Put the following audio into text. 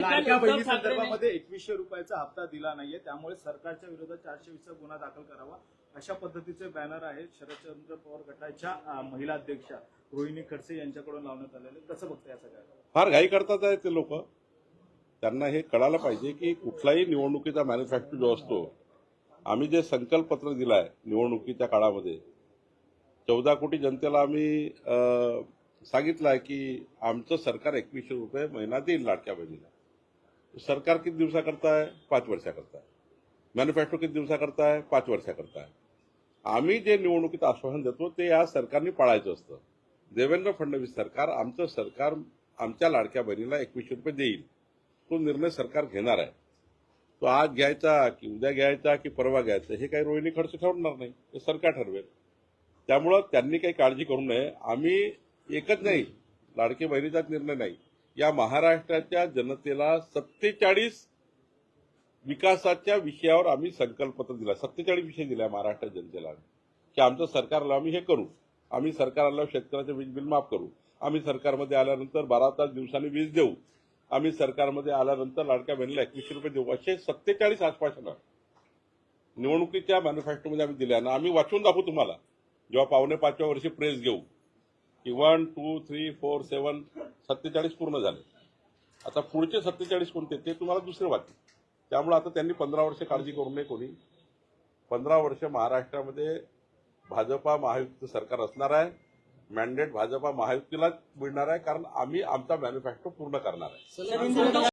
लाडक्या बहिणी संदर्भामध्ये एकवीसशे रुपयाचा हप्ता दिला नाहीये. त्यामुळे सरकारच्या विरोधात चारशे वीसचा गुन्हा दाखल करावा. अशा पद्धतीचे बॅनर आहे शरदचंद्र पवार गटाच्या महिला अध्यक्षा रोहिणी खडसे यांच्याकडून लावण्यात आलेले. कसं बघताय या सगळ्या? फार घाई करतात आहे ते लोक. त्यांना हे कळायला पाहिजे की कुठलाही निवडणुकीचा मॅन्युफॅक्चर जो असतो आम्ही जे संकल्पपत्र दिलं आहे निवडणुकीच्या काळामध्ये चौदा कोटी जनतेला आम्ही सांगितलं आहे की आमचं सरकार एकवीसशे रुपये महिना देईल लाडक्या बहिणीला. सरकार किती दिवसाकरता आहे पाच वर्षाकरता आहे मॅन्युफॅक्चर किती दिवसाकरता आहे पाच वर्षाकरता आहे आम्ही जे निवडणुकीत आश्वासन देतो ते या सरकारने पाळायचं असतं. देवेंद्र फडणवीस सरकार आमचं सरकार आमच्या लाडक्या बहिणीला एकवीसशे रुपये देईल. तो निर्णय सरकार घेणार आहे. तो आज घ्यायचा की उद्या घ्यायचा की परवा घ्यायचा हे काही रोहिणी खर्च ठरवणार नाही. हे सरकार ठरवेल. त्यामुळं त्यांनी काही काळजी करू नये. आम्ही एकच नाही. लाडकी बहिणीचाच निर्णय नाही. या महाराष्ट्राच्या जनतेला सत्तेचाळीस विकासाच्या विषयावर आम्ही संकल्पपत्र दिला. सत्तेचाळीस विषय दिला महाराष्ट्र जनतेला. की आमचं सरकारला आम्ही हे करू. आम्ही सरकार आल्यावर शेतकऱ्याचं वीज बिल माफ करू. आम्ही सरकारमध्ये आल्यानंतर बारा तास दिवसांनी वीज देऊ. आम्ही सरकारमध्ये आल्यानंतर लाडक्या बहिणीला एकवीसशे रुपये देऊ. असे सत्तेचाळीस आश्वासनं निवडणुकीच्या मॅन्युफॅक्चरमध्ये आम्ही दिल्या आणि आम्ही वाचून दाखवू तुम्हाला. जेव्हा पावणे पाचव्या वर्षी प्रेस घेऊ. की one two three four seven सत्तेचाळीस पूर्ण झाले. आता पुढचे सत्तेचाळीस कोणते ते तुम्हाला दुसरे वाटते त्यामुळे आता त्यांनी पंधरा वर्ष काळजी करू नये कोणी. पंधरा वर्ष महाराष्ट्रामध्ये भाजपा महायुतीचं सरकार असणार आहे. मॅन्डेट भाजपा महायुतीलाच मिळणार आहे कारण आम्ही आमचा मॅन्युफॅक्चर पूर्ण करणार आहे.